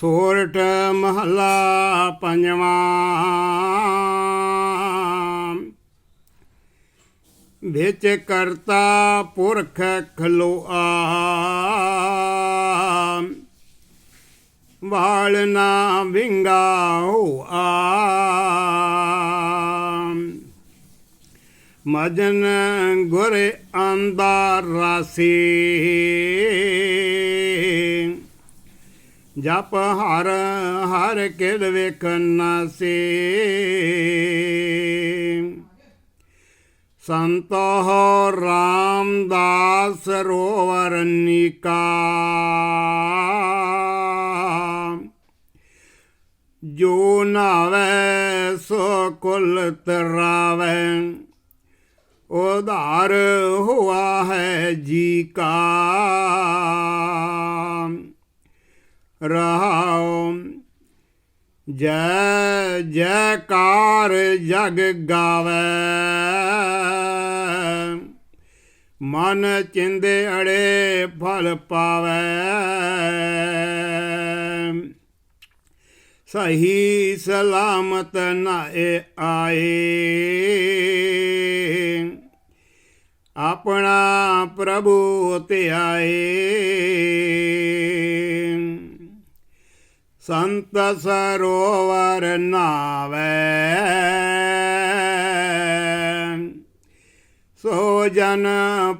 ਸੋਰਠ ਮਹੱਲਾ ਪੰਜਵਾਂ। ਵਿੱਚ ਕਰਤਾ ਪੁਰਖ ਖਲੋਆ। ਵਾਲ ਨਾ ਵਿੰਗਾ ਹੋਆ ਮਜਨ ਗੁਰ ਅੰਦਰ ਰਾਸੀ। ਜਪ ਹਰ ਹਰ ਕਿਲ ਵੇਖਨ ਸੇ ਸੰਤੋ ਰਾਮਦਾਸ ਸਰੋਵਰ ਨਿਕਾ। ਜੋ ਨਾਵੇ, ਸੋ ਕੁਲ ਤਰਾਵੇ। ਉਧਾਰ ਹੁਆ ਹੈ ਜੀ ਕਾ। ਰਹਾਉ ਜੈ, ਜੈਕਾਰ ਜਗ ਗਾਵੇ। ਮਨ ਚਿੰਦੇ ਅੜੇ ਫਲ ਪਾਵੇ। ਸਹੀ ਸਲਾਮਤ ਨਾਏ ਆਏ। ਆਪਣਾ ਪ੍ਰਭੂ ਤੇ ਆਏ ਸੰਤ ਸਰੋਵਰ ਨਾਵੇ। ਸੋ ਜਨ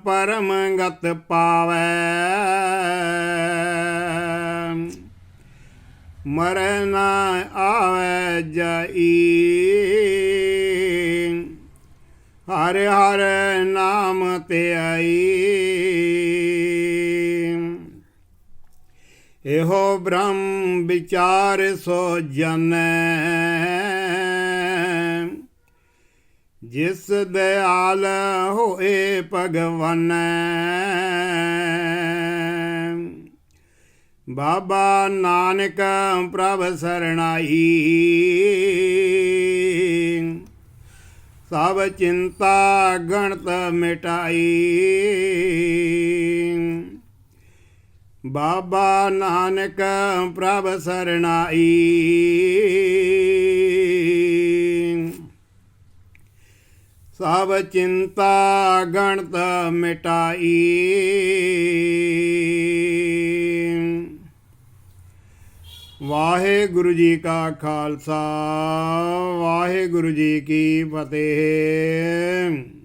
ਪਰਮ ਗਤ ਪਾਵੇ। ਮਰਨ ਆਵੇ ਜਾਈ। ਹਰ ਹਰ ਨਾਮ ਤੇ ਆਈ ਇਹੋ ਬ੍ਰਹਮ ਵਿਚਾਰ ਸੋ ਜਨੈ। ਜਿਸ ਦਿਆਲ ਹੋਏ ਭਗਵਾਨ। ਬਾਬਾ ਨਾਨਕ ਪ੍ਰਭ ਸਰਣਾਈ। ਸਭ ਚਿੰਤਾ ਗਣਤ ਮਿਟਾਈ। ਬਾਬਾ ਨਾਨਕ ਪ੍ਰਭ ਸਰਣਾਈ। ਸਭ ਚਿੰਤਾ ਗਣਤ ਮਿਟਾਈ। ਵਾਹਿਗੁਰੂ ਜੀ ਕਾ ਖਾਲਸਾ, ਵਾਹਿਗੁਰੂ ਜੀ ਕੀ ਫਤਿਹ।